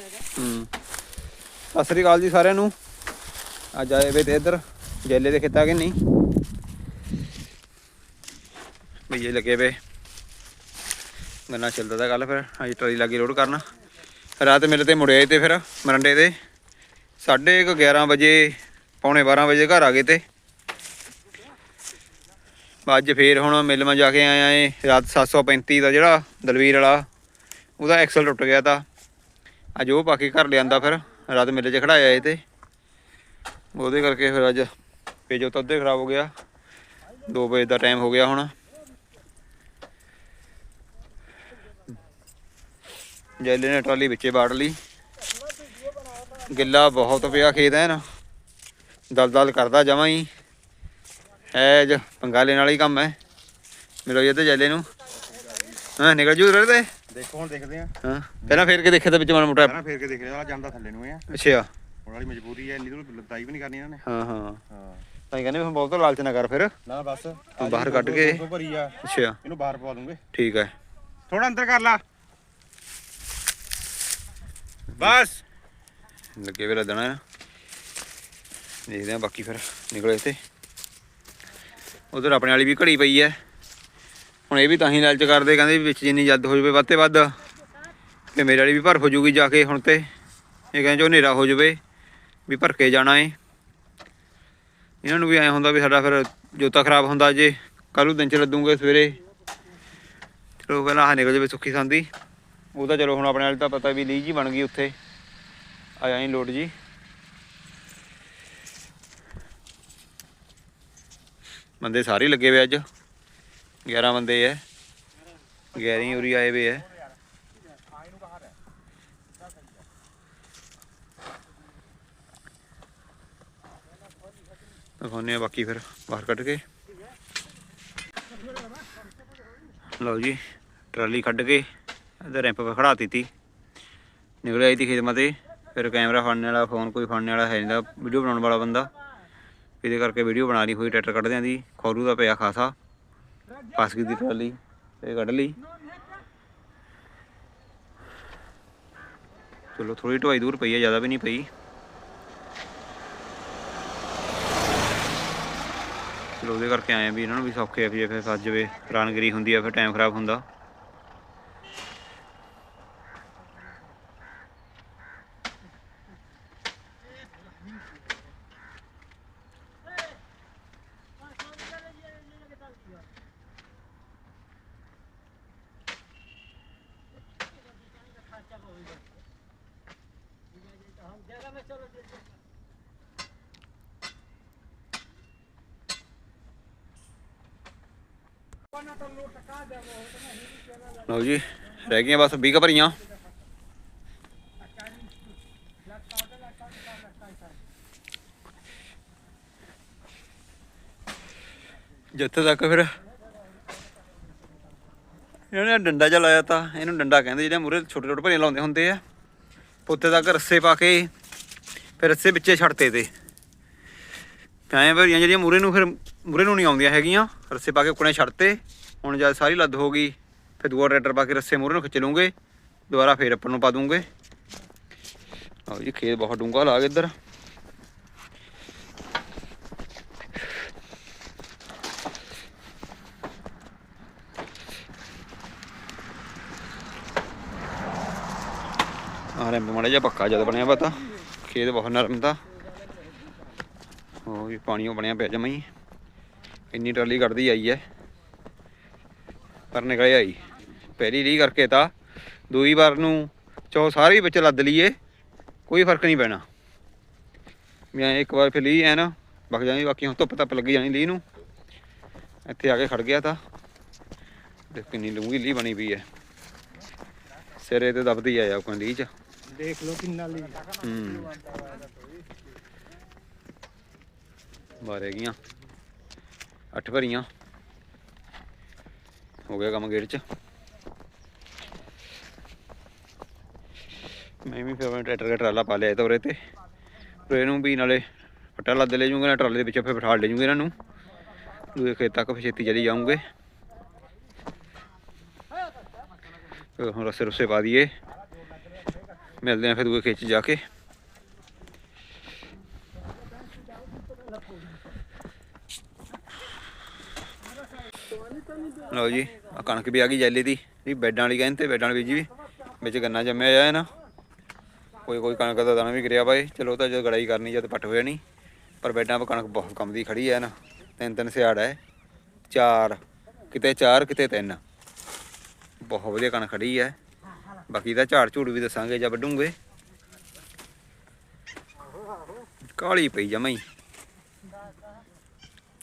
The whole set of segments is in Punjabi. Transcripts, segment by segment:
ਹੂੰ। ਸਤਿ ਸ੍ਰੀ ਅਕਾਲ ਜੀ ਸਾਰਿਆਂ ਨੂੰ। ਅੱਜ ਆਏ ਵੇ ਤੇ ਇੱਧਰ, ਜੇਲੇ ਦੇ ਖੇਤਾਂ ਕਿ ਨਹੀਂ? ਬਈਏ ਲੱਗੇ ਵੇ। ਗੰਨਾ ਚੱਲਦਾ ਤਾਂ ਕੱਲ ਫਿਰ, ਅੱਜ ਟਰਾਲੀ ਲਾਗੇ ਲੋਡ ਕਰਨਾ। ਰਾਤ ਮੇਰੇ ਤੇ ਮੁੜਿਆ ਤੇ ਫਿਰ ਮਰੰਡੇ ਦੇ। 11:30 ਵਜੇ, ਪੌਣੇ 12 ਵਜੇ ਘਰ ਆ ਗਏ ਤੇ। ਅੱਜ ਫੇਰ ਹੁਣ ਮਿਲ ਮਾ ਜਾ ਕੇ ਆਇਆ ਏ ਰਾਤ 735 ਦਾ ਜਿਹੜਾ ਦਲਵੀਰ ਵਾਲਾ, ਉਹਦਾ ਐਕਸਲ ਟੁੱਟ ਗਿਆ ਤਾਂ। ਅੱਜ ਉਹ ਪਾ ਕੇ ਘਰ ਲਿਆਂਦਾ ਫਿਰ, ਰਾਤ ਮੇਲੇ 'ਚ ਖੜਾਇਆ ਏ ਤੇ। ਉਹਦੇ ਕਰਕੇ ਫਿਰ ਅੱਜ ਪੇਜੋ ਤਾਂ ਅੱਧੇ ਖਰਾਬ ਹੋ ਗਿਆ। 2 ਵਜੇ ਦਾ ਟਾਈਮ ਹੋ ਗਿਆ ਹੁਣ। ਜੈਲੇ ਨੇ ਟਰਾਲੀ ਵਿੱਚੇ ਬਾੜ ਲਈ। ਗਿੱਲਾ ਬਹੁਤ ਪਿਆ ਖੇਤ ਹੈ ਨਾ ਦਲ ਦਲ ਕਰਦਾ ਜਮਾਂ ਹੀ। ਹੈ ਜ ਪੰਗਾ ਲੈਣ ਵਾਲਾ ਹੀ ਕੰਮ ਹੈ ਮਿਲੋ ਜੀ ਤੇ ਜੈਲੇ ਨੂੰ। ਹਾਂ, ਨਿਕਲ ਜੂ ਰੇ ਤੇ? ਦੇਖੋ ਹੁਣ ਦੇਖਦੇ ਆ। ਹਾਂ। ਪਹਿਲਾਂ ਫੇਰ ਕੇ ਦੇਖਿਆ ਤਾਂ ਵਿੱਚ ਮਾੜਾ ਮੋਟਾ। ਪਹਿਲਾਂ ਫੇਰ ਕੇ ਦੇਖ ਲਿਆ ਜਾਂਦਾ ਥੱਲੇ ਨੂੰ ਇਹ ਆ। ਅੱਛਾ। ਹੁਣ ਵਾਲੀ ਮਜਬੂਰੀ ਹੈ ਇੰਨੀ ਦੂਰ ਲਤਾਈ ਵੀ ਨਹੀਂ ਕਰਨੀ ਇਹਨਾਂ ਨੇ। ਹਾਂ ਹਾਂ। ਹਾਂ। ਤਾਂ ਹੀ ਕਹਿੰਦੇ ਵੀ ਹੁਣ ਬਹੁਤ ਲਾਲਚ ਨਾ ਕਰ ਫਿਰ। ਨਾ ਬਸ। ਤੂੰ ਬਾਹਰ ਕੱਢ ਕੇ- ਭਰੀ ਆ ਅੱਛਾ। ਇਹਨੂੰ ਬਾਹਰ ਪਵਾ ਦੂੰਗੇ। ਠੀਕ ਹੈ। ਥੋੜਾ ਅੰਦਰ ਕਰ ਲਾ। ਬਸ। ਲੱਗੇ ਵੇ ਲੱਦਣਾ ਹੈ ਦੇਖਦੇ ਆ ਬਾਕੀ ਫਿਰ ਨਿਕਲੇ ਤੇ। ਉਧਰ ਆਪਣੇ ਵਾਲੀ ਵੀ ਘੜੀ ਪਈ ਹੈ। ਹੁਣ ਇਹ ਵੀ ਤਾਂ ਹੀ ਲਾਲਚ ਕਰਦੇ, ਕਹਿੰਦੇ ਵੀ ਵਿੱਚ ਜਿੰਨੀ ਜੱਦ ਹੋ ਜਾਵੇ ਵੱਧ ਤੇ ਵੱਧ ਤੇ ਮੇਰੇ ਵਾਲੀ ਵੀ ਭਰ ਹੋ ਜੂਗੀ ਜਾ ਕੇ ਹੁਣ ਤੇ। ਇਹ ਕਹਿੰਦੇ ਜੋ ਹਨੇਰਾ ਹੋ ਜਾਵੇ ਵੀ ਭਰ ਕੇ ਜਾਣਾ ਏ। ਇਹਨਾਂ ਨੂੰ ਵੀ ਐ ਹੁੰਦਾ ਵੀ ਸਾਡਾ ਫਿਰ ਜੋਤਾ ਖਰਾਬ ਹੁੰਦਾ ਜੇ, ਕੱਲ੍ਹ ਨੂੰ ਦਿਨ ਚ ਲੱਦੂਗੇ ਸਵੇਰੇ। ਚਲੋ ਪਹਿਲਾਂ ਆਹ ਨਿਕਲ ਜਾਵੇ ਸੁੱਖੀ ਸੰਦੀ ਉਹ ਤਾਂ ਚਲੋ ਹੁਣ ਆਪਣੇ ਵਾਲੀ ਤਾਂ ਪਤਾ ਵੀ ਲੀਜ ਜੀ ਬਣ ਗਈ ਉੱਥੇ। ਆਇਆ ਹੀ ਲੋਡ ਜੀ। ਬੰਦੇ ਸਾਰੇ ਹੀ ਲੱਗੇ ਹੋਏ ਅੱਜ। 11 ਬੰਦੇ ਐ। 11 ਉਰੀ ਆਏ ਵੇ ਐ। ਦਿਖਾਉਂਦੇ ਆ ਬਾਕੀ ਫਿਰ ਬਾਹਰ ਕੱਢ ਕੇ। ਲਓ ਜੀ, ਟਰਾਲੀ ਕੱਢ ਕੇ ਇੱਧਰ ਰੈਂਪ 'ਤੇ ਖੜਾ ਦਿੱਤੀ। ਨਿਕਲ ਆਈ ਤੀ ਖਿਦਮਤ ਤੇ ਫਿਰ ਕੈਮਰਾ ਫੜਨ ਵਾਲਾ, ਫੋਨ ਕੋਈ ਫੜਨ ਵਾਲਾ ਹੈ ਨਹੀਂ ਵੀਡੀਓ ਬਣਾਉਣ ਵਾਲਾ ਬੰਦਾ। ਇਹਦੇ ਕਰਕੇ ਵੀਡੀਓ ਬਣਾ ਲਈ ਹੋਈ ਟਰੈਕਟਰ ਕੱਢਦਿਆਂ ਦੀ। ਖੌਰੂ ਦਾ ਪਿਆ ਖਾਸਾ। ਫਸ ਗਈ ਦੀ ਟਰਾਲੀ ਇਹ ਕੱਢ ਲਈ। ਚਲੋ ਥੋੜੀ ਢਵਾਈ ਦੂਰ ਪਈ ਹੈ ਜ਼ਿਆਦਾ ਵੀ ਨਹੀਂ ਪਈ। ਚਲੋ, ਉਹਦੇ ਕਰਕੇ ਆਏ ਆ ਵੀ ਇਹਨਾਂ ਨੂੰ ਵੀ ਸੌਖੇ ਆ, ਵੀ ਜੇ ਫਿਰ ਫਸ ਜਾਵੇ ਰਾਨਗਰੀ ਹੁੰਦੀ ਆ, ਫਿਰ ਟਾਈਮ ਖਰਾਬ ਹੁੰਦਾ। ਲਓ ਜੀ, ਰਹਿ ਗਈਆਂ ਬਸ 20 ਭਰੀਆਂ। ਜਿੱਥੇ ਤੱਕ ਫਿਰ ਇਹਨਾਂ ਨੇ ਡੰਡਾ ਜਿਹਾ ਲਾਇਆ ਤਾਂ, ਇਹਨੂੰ ਡੰਡਾ ਕਹਿੰਦੇ ਜਿਹੜੇ ਮੂਰੇ ਛੋਟੇ ਛੋਟੇ ਭਰੀਆਂ ਲਾਉਂਦੇ ਹੁੰਦੇ ਆ। ਉੱਤੇ ਤੱਕ ਰੱਸੇ ਪਾ ਕੇ ਫਿਰ ਰੱਸੇ ਵਿੱਚੇ ਛੱਡਤੇ ਤੇ ਐਂ ਭਰੀਆਂ ਜਿਹੜੀਆਂ ਮੂਰੇ ਨੂੰ ਫਿਰ ਮੂਰੇ ਨੂੰ ਨਹੀਂ ਆਉਂਦੀਆਂ ਹੈਗੀਆਂ ਰੱਸੇ ਪਾ ਕੇ ਉੱਕਣੇ ਛੱਡਤੇ ਹੁਣ ਜਦ ਸਾਰੀ ਲੱਦ ਹੋ ਗਈ, ਫਿਰ ਦੂਆ ਟਰੈਕਟਰ ਪਾ ਕੇ ਰੱਸੇ ਮੂਰੇ ਨੂੰ ਖਿੱਚ ਲੂੰਗੇ, ਦੁਬਾਰਾ ਫੇਰ ਉੱਪਰ ਨੂੰ ਪਾ ਦੂੰਗੇ। ਆਓ ਜੀ, ਖੇਤ ਬਹੁਤ ਡੂੰਘਾ ਲਾ ਕੇ ਇੱਧਰ। ਆ ਰੈਂਪ ਮਾੜਾ ਜਿਹਾ ਪੱਕਾ ਜਦ ਬਣਿਆ ਪਤਾ ਖੇਤ ਬਹੁਤ ਨਰਮ ਤਾਂ ਉਹ ਵੀ ਪਾਣੀਓ ਬਣਿਆ ਪਿਆ ਜਮਾਂ ਹੀ। ਇੰਨੀ ਟਰਾਲੀ ਕੱਢਦੀ ਆਈ ਐ। ਪਰ ਨਿਕਲੇ ਆਈ ਪਹਿਲੀ ਰੀ ਕਰਕੇ ਤਾਂ ਦੂਈ ਵਾਰ ਨੂੰ ਚੋ ਸਾਰੇ ਵਿੱਚ ਲੱਦ ਲਈਏ, ਕੋਈ ਫ਼ਰਕ ਨਹੀਂ ਪੈਣਾ। ਮੈਂ ਇੱਕ ਵਾਰ ਫਿਰ ਲਈ ਐ ਨਾ ਬਗ ਜਾਣੀ ਬਾਕੀ ਹੁਣ ਧੁੱਪ ਤੱਪ ਲੱਗੀ ਜਾਣੀ ਲੀ ਨੂੰ। ਇੱਥੇ ਆ ਕੇ ਖੜ ਗਿਆ ਤਾਂ। ਦੇਖ ਕਿੰਨੀ ਲੂੰਗੀ ਲੀ ਬਣੀ ਪਈ ਐ। ਸਿਰੇ ਤੇ ਦਬਦੀ ਆ ਜਾ ਕੋਈ ਲੀ ਚ। ਦੇਖ ਲਓ ਕਿੰਨਾ ਲਈ ਹੂੰ। ਬਾਰੇ ਗਈਆਂ ਅੱਠ ਭਰੀਆਂ। ਹੋ ਗਿਆ ਕੰਮ ਗੇੜ ਚ। ਮੈਂ ਵੀ ਫਿਰ ਆਪਣੇ ਟਰੈਕਟਰ ਦਾ ਟਰਾਲਾ ਪਾ ਲਿਆ ਤੋਰੇ ਤੇ। ਫਿਰ ਇਹਨੂੰ ਵੀ ਨਾਲੇ ਫੱਟਾ ਲੱਦ ਲੈ ਜੂੰਗਾ ਨਾ ਟਰਾਲੇ ਦੇ ਵਿੱਚ ਫਿਰ ਬਿਠਾ ਲੈ ਜੂੰਗੇ ਇਹਨਾਂ ਨੂੰ। ਦੂਏ ਖੇਤ ਤੱਕ ਫਿਰ ਛੇਤੀ ਚਲੀ ਜਾਊਂਗੇ। ਫਿਰ ਹੁਣ ਰਸੇ ਰੁਸੇ ਪਾ ਦਈਏ। ਮਿਲਦੇ ਆ ਫਿਰ ਦੂਏ ਖੇਤ 'ਚ ਜਾ ਕੇ। ਲਓ ਜੀ ਆ ਕਣਕ ਵੀ ਆ ਗਈ ਜੈਲੀ ਦੀ। ਇਹ ਬੈਡਾਂ ਵਾਲੀ ਕਹਿੰਦੇ ਤੇ ਬੈਡਾਂ ਵਾਲੀ ਬੀਜੀ ਵੀ। ਵਿੱਚ ਗੰਨਾ ਜੰਮਿਆ ਹੋਇਆ ਨਾ ਕੋਈ ਕੋਈ ਕਣਕ ਦਾ ਦਾਣਾ ਵੀ ਗਿਰਿਆ ਪਾਏ ਚਲੋ ਤਾਂ ਜਦ ਗੜਾਈ ਕਰਨੀ, ਜਦ ਪੱਟ ਹੋਇਆ ਨਹੀਂ। ਪਰ ਬੈਡਾਂ 'ਤੇ ਕਣਕ ਬਹੁਤ ਕੰਮ ਦੀ ਖੜੀ ਹੈ ਨਾ ਤਿੰਨ ਤਿੰਨ ਸਿਆੜ ਹੈ ਚਾਰ, ਕਿਤੇ ਚਾਰ, ਕਿਤੇ ਤਿੰਨ। ਬਹੁਤ ਵਧੀਆ ਕਣਕ ਖੜੀ ਹੈ ਬਾਕੀ ਦਾ ਝਾੜ ਝੂੜ ਵੀ ਦੱਸਾਂਗੇ ਜਾਂ ਵੱਢੂਗੇ। ਕਾਲੀ ਪਈ ਜਮਾਂ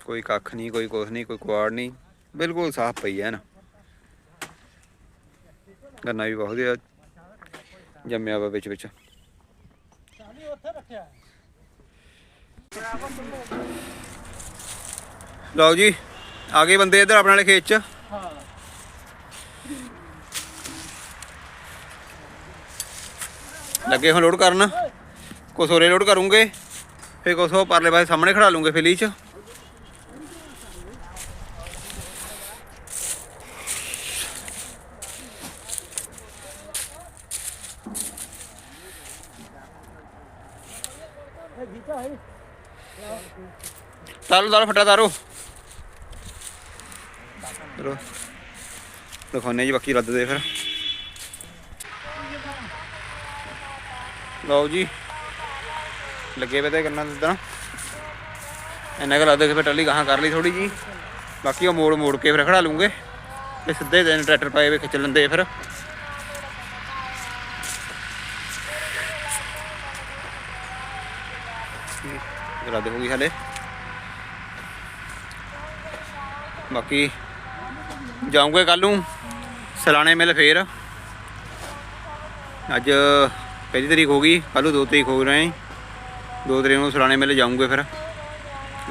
ਕੋਈ ਕੱਖ ਨਹੀਂ, ਕੋਈ ਕੁਛ ਨਹੀਂ, ਕੋਈ ਕੁਆੜ ਨਹੀਂ। ਬਿਲਕੁਲ ਸਾਫ਼ ਪਈ ਹੈ ਨਾ। ਗੰਨਾ ਵੀ ਬਹੁਤ ਵਧੀਆ ਜੰਮਿਆ ਵਾ ਵਿੱਚ ਵਿੱਚ। ਲਓ ਜੀ, ਆ ਗਏ ਬੰਦੇ ਇਧਰ ਆਪਣੇ ਵਾਲੇ ਖੇਤ 'ਚ। ਲੱਗੇ ਹੁਣ ਲੋਡ ਕਰਨ। ਕੁਛ ਹੋਰੇ ਲੋਡ ਕਰੂੰਗੇ। ਫਿਰ ਕੁਛ ਉਹ ਪਰਲੇ ਪਾਸੇ ਸਾਹਮਣੇ ਖੜਾ ਲੂੰਗੇ ਫਿਲੀ 'ਚ। ਤਾਰੋ ਤਾਰੋ, ਫਟਾ ਤਾਰੋ। ਚਲੋ। ਦਿਖਾਉਂਦੇ ਜੀ ਬਾਕੀ ਰੱਦ ਦੇ ਫਿਰ। ਲਓ ਜੀ। ਲੱਗੇ ਪਏ ਤੇ ਕੰਨਾਂ ਦਿੰਦਾ ਇੰਨਾ ਕੁ ਲੱਗਦਾ ਫਿਰ ਟੱਲੀ ਗਾਹਾਂ ਕਰ ਲਈ ਥੋੜੀ ਜੀ। ਬਾਕੀ ਉਹ ਮੋੜ ਮੋੜ ਕੇ ਫਿਰ ਖੜਾ ਲੂੰਗੇ ਤੇ ਸਿੱਧੇ ਦਿਨ ਟਰੈਕਟਰ ਪਾਏ ਵੇ ਖਿੱਚ ਲੈਂਦੇ ਫਿਰ। ਰੱਦ ਹੋ ਗਈ ਹਲੇ। ਬਾਕੀ ਜਾਊਂਗੇ ਕੱਲ ਨੂੰ। ਸਲਾਣੇ ਮਿਲ ਫੇਰ। ਅੱਜ ਪਹਿਲੀ ਤਰੀਕ ਹੋ ਗਈ ਕੱਲ ਨੂੰ ਦੋ ਤਰੀਕ ਹੋ ਰਹੇ। ਦੋ ਤਰੀਕ ਨੂੰ ਸਲਾਣੇ ਮਿਲ ਜਾਊਂਗੇ ਫਿਰ।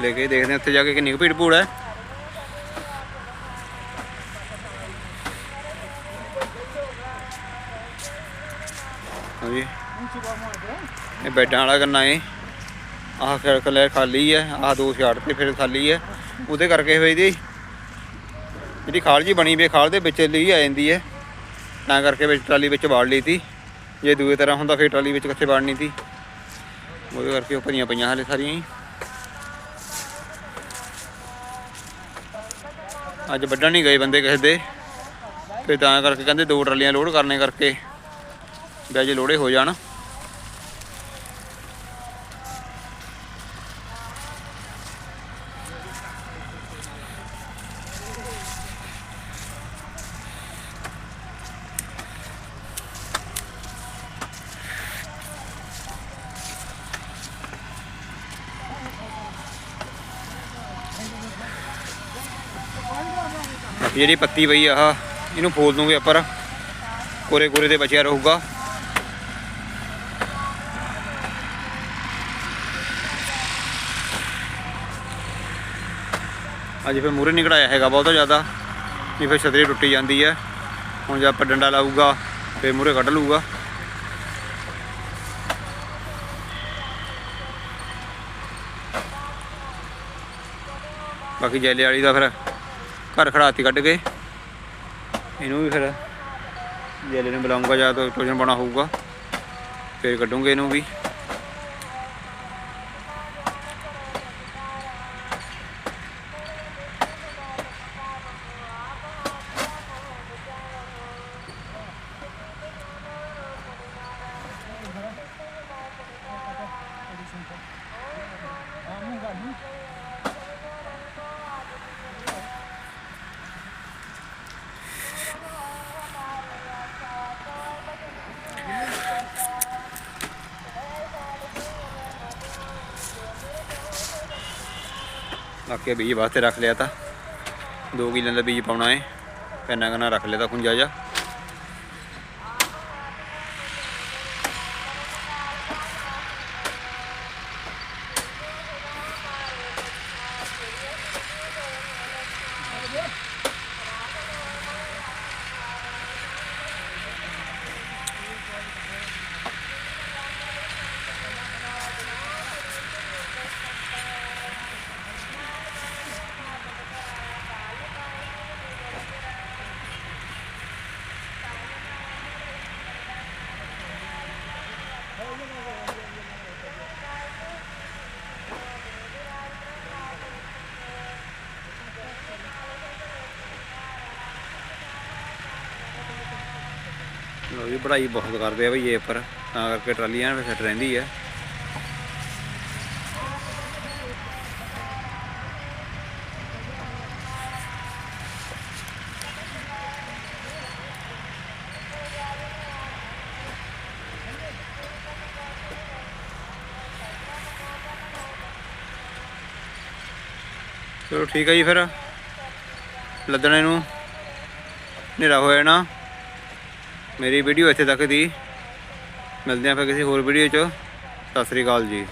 ਲੈ ਕੇ ਦੇਖਦੇ ਹਾਂ ਉੱਥੇ ਜਾ ਕੇ ਕਿੰਨੀ ਕੁ ਭੀੜ ਭੂੜ ਹੈ। ਹਾਂਜੀ। ਇਹ ਬੈਡਾਂ ਵਾਲਾ ਕਰਨਾ ਏ। ਆਹ ਫਿਰ ਕਲਰ ਖਾਲੀ ਹੈ, ਆਹ ਦੋ ਛਾੜ ਤੇ ਫਿਰ ਖਾਲੀ ਹੈ। ਉਹਦੇ ਕਰਕੇ ਹੋਈ ਦੀ ਜਿਹੜੀ ਖਾਲ ਜੀ ਬਣੀ ਵੀ ਖਾਲ ਦੇ ਵਿੱਚ ਲਈ ਆ ਜਾਂਦੀ ਹੈ। ਤਾਂ ਕਰਕੇ ਵਿੱਚ ਟਰਾਲੀ ਵਿੱਚ ਵਾੜ ਲਈ ਤੀ। ਜੇ ਦੂਏ ਤਰ੍ਹਾਂ ਹੁੰਦਾ ਫਿਰ ਟਰਾਲੀ ਵਿੱਚ ਕਿੱਥੇ ਵੜਨੀ ਤੀ ਉਹਦੇ ਕਰਕੇ ਉਹ ਭਰੀਆਂ ਪਈਆਂ ਹਾਲੇ ਸਾਰੀਆਂ ਹੀ। ਅੱਜ ਵੱਢਣ ਨਹੀਂ ਗਏ ਬੰਦੇ ਕਿਸੇ ਦੇ। ਫਿਰ ਤਾਂ ਕਰਕੇ ਕਹਿੰਦੇ ਦੋ ਟਰਾਲੀਆਂ ਲੋਡ ਕਰਨੇ ਕਰਕੇ। ਵੀ ਲੋੜੇ ਹੋ ਜਾਣ। ਜਿਹੜੀ ਪੱਤੀ ਪਈ ਆ, ਆਹ ਇਹਨੂੰ ਫੋਲ ਦੂੰਗੇ ਉੱਪਰ ਕੋਰੇ ਕੋਰੇ 'ਤੇ ਬਚਿਆ ਰਹੂਗਾ। ਅੱਜ ਫਿਰ ਮੂਰੇ ਨਹੀਂ ਕਢਾਇਆ ਹੈਗਾ ਬਹੁਤਾ ਜ਼ਿਆਦਾ। ਨਹੀਂ ਫਿਰ ਛਤਰੀ ਟੁੱਟੀ ਜਾਂਦੀ ਹੈ ਹੁਣ ਜੇ ਆਪਾਂ ਡੰਡਾ ਲਾਊਗਾ ਫਿਰ ਮੂਰੇ ਕੱਢ ਲਊਗਾ। ਬਾਕੀ ਜੈਲੇ ਵਾਲੀ ਦਾ ਫਿਰ ਘਰ ਖੜਾਤੀ ਕੱਢ ਕੇ। ਇਹਨੂੰ ਵੀ ਫਿਰ ਜੈਲੇ ਨੂੰ ਬੁਲਾਉਂਗਾ ਜਾਂ ਤਾਂ ਟੋਜਨ ਬਣਾ ਹੋਊਗਾ, ਫਿਰ ਕੱਢੂਗੇ ਇਹਨੂੰ ਵੀ। ਬਾਕੀ ਬੀਜ ਵਾਸਤੇ ਰੱਖ ਲਿਆ ਤਾਂ। 2 ਕਿੱਲਿਆਂ ਦਾ ਬੀਜ ਪਾਉਣਾ ਹੈ ਪੈਨਾ ਕਨਾ ਰੱਖ ਲਿਆ ਤਾਂ ਖੁੰਜਾ ਜਾ। ਲੋ ਜੀ ਪੜਾਈ ਬਹੁਤ ਕਰਦੇ ਆ ਬਈ ਇਹ ਪਰ ਤਾਂ ਕਰਕੇ ਟਰਾਲੀਆਂ ਫਿਰ ਫਿੱਟ ਰਹਿੰਦੀ ਹੈ ਚਲੋ ਠੀਕ ਹੈ ਜੀ ਫਿਰ। ਲੱਦਣੇ ਨੂੰ। ਹਨੇਰਾ ਹੋ ਜਾਣਾ ਮੇਰੀ ਵੀਡੀਓ ਇੱਥੇ ਤੱਕ ਦੀ। ਮਿਲਦੇ ਹਾਂ ਫਿਰ ਕਿਸੇ ਹੋਰ ਵੀਡੀਓ 'ਚ। ਸਤਿ ਸ੍ਰੀ ਅਕਾਲ ਜੀ।